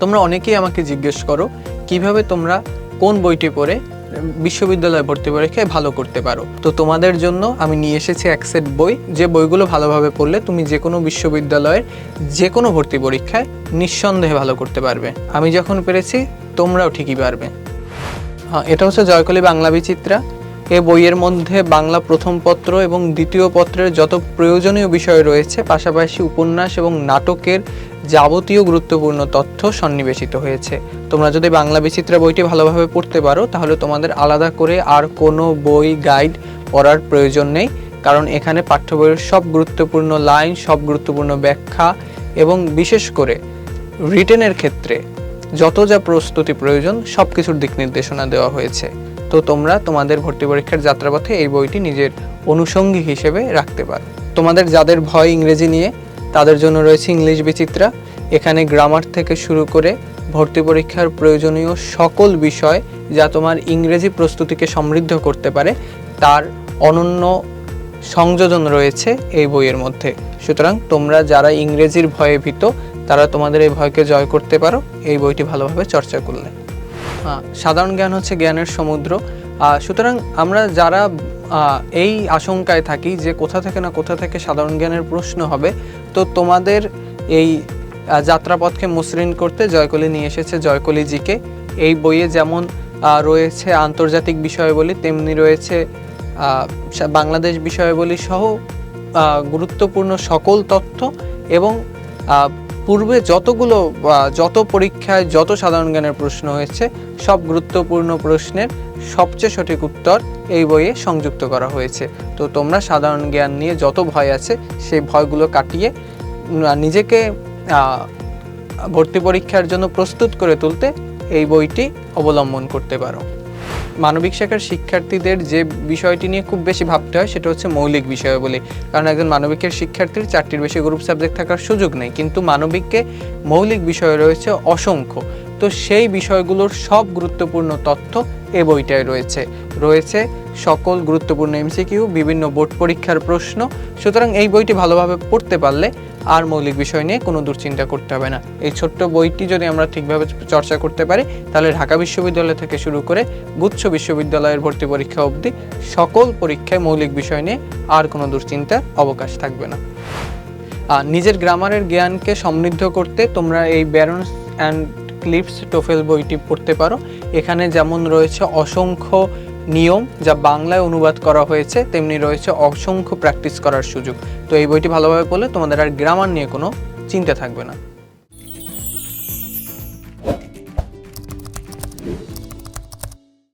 তোমরা অনেকেই আমাকে জিজ্ঞেস করো, কীভাবে তোমরা কোন বইটি পড়ে, বিশ্ববিদ্যালয়ে ভর্তি পরীক্ষায় ভালো করতে পারো? তো তোমাদের জন্য আমি নিয়ে এসেছি এক সেট বই। যে বইগুলো ভালোভাবে পড়লে তুমি যে কোনো বিশ্ববিদ্যালয়ের যে কোনো ভর্তি পরীক্ষায় নিঃসন্দেহে ভালো করতে পারবে। আমি যখন পেরেছি, তোমরাও ঠিকই পারবে। হ্যাঁ এটা হচ্ছে জয়কলি বাংলা বিচিত্রা। এ বইয়ের মধ্যে বাংলা প্রথম পত্র এবং দ্বিতীয় পত্রের যত প্রয়োজনীয় বিষয় রয়েছে, পাশাপাশি উপন্যাস এবং নাটকের যাবতীয় গুরুত্বপূর্ণ তথ্য সন্নিবেশিত হয়েছে। তোমরা যদি বাংলা বিচিত্রা বইটি ভালোভাবে পড়তে পারো, তাহলে তোমাদের আলাদা করে আর কোনো বই গাইড পড়ার প্রয়োজন নেই, কারণ এখানে পাঠ্য বইয়ের সব গুরুত্বপূর্ণ লাইন, সব গুরুত্বপূর্ণ ব্যাখ্যা এবং বিশেষ করে রিটেনের ক্ষেত্রে যত যা প্রস্তুতি প্রয়োজন, সব কিছুর দিক নির্দেশনা দেওয়া হয়েছে। তো তোমরা তোমাদের ভর্তি পরীক্ষার যাত্রাপথে এই বইটি নিজের অনুষঙ্গী হিসেবে রাখতে পারো। তোমাদের যাদের ভয় ইংরেজি নিয়ে তাদের জন্য রয়েছে ইংলিশ বিচিত্রা। এখানে গ্রামার থেকে শুরু করে ভর্তি পরীক্ষার প্রয়োজনীয় সকল বিষয় যা তোমার ইংরেজি প্রস্তুতিকে সমৃদ্ধ করতে পারে, তার অনন্য সংযোজন রয়েছে এই বইয়ের মধ্যে। সুতরাং তোমরা যারা ইংরেজির ভয়ে ভীত, তারা তোমাদের এই ভয়কে জয় করতে পারো। এই বইটি ভালোভাবে চর্চা করলে। সাধারণ জ্ঞান হচ্ছে জ্ঞানের সমুদ্র। সুতরাং আমরা যারা এই আশঙ্কায় থাকি যে কোথা থেকে না কোথা থেকে সাধারণ জ্ঞানের প্রশ্ন হবে। তো তোমাদের এই যাত্রাপথকে মসৃণ করতে জয়কলি নিয়ে এসেছে জয়কলি জিকে এই বইয়ে যেমন রয়েছে আন্তর্জাতিক বিষয়াবলী, তেমনি রয়েছে বাংলাদেশ বিষয়াবলী সহ গুরুত্বপূর্ণ সকল তথ্য এবং পূর্বে যতগুলো যত পরীক্ষায় যত সাধারণ জ্ঞানের প্রশ্ন হয়েছে, সব গুরুত্বপূর্ণ প্রশ্নের সবচেয়ে সঠিক উত্তর এই বইয়ে সংযুক্ত করা হয়েছে। তো তোমরা সাধারণ জ্ঞান নিয়ে যত ভয় আছে, সেই ভয়গুলো কাটিয়ে নিজেকে ভর্তি পরীক্ষার জন্য প্রস্তুত করে তুলতে এই বইটি অবলম্বন করতে পারো। মানবিক শাখার শিক্ষার্থীদের যে বিষয়টি নিয়ে খুব বেশি ভাবতে হয়, সেটা হচ্ছে মৌলিক বিষয় বলে। কারণ একজন মানবিকের শিক্ষার্থীর চারটির বেশি গ্রুপ সাবজেক্ট থাকার সুযোগ নেই। কিন্তু মানবিককে মৌলিক বিষয় রয়েছে অসংখ্য। তো সেই বিষয়গুলোর সব গুরুত্বপূর্ণ তথ্য এ বইটায় রয়েছে। রয়েছে সকল গুরুত্বপূর্ণ এমসিকিউ বিভিন্ন বোর্ড পরীক্ষার প্রশ্ন। সুতরাং এই বইটি ভালোভাবে পড়তে পারলে আর মৌলিক বিষয় নিয়ে কোনো দুশ্চিন্তা করতে হবে না। এই ছোট্ট বইটি যদি আমরা ঠিকভাবে চর্চা করতে পারি, তাহলে ঢাকা বিশ্ববিদ্যালয় থেকে শুরু করে গুচ্ছ বিশ্ববিদ্যালয়ের ভর্তি পরীক্ষা অবধি সকল পরীক্ষায় মৌলিক বিষয় নিয়ে আর কোনো দুশ্চিন্তার অবকাশ থাকবে না। আর নিজের গ্রামারের জ্ঞানকে সমৃদ্ধ করতে তোমরা এই ব্যারন্স অ্যান্ড ক্লিপস টোফেল বইটি পড়তে পারো। এখানে যেমন রয়েছে অসংখ্য নিয়ম যা বাংলায় অনুবাদ করা হয়েছে, তেমনি রয়েছে অসংখ্য প্র্যাকটিস করার সুযোগ। তো এই বইটি ভালোভাবে পড়লে তোমাদের আর গ্রামার নিয়ে কোনো চিন্তা থাকবে না।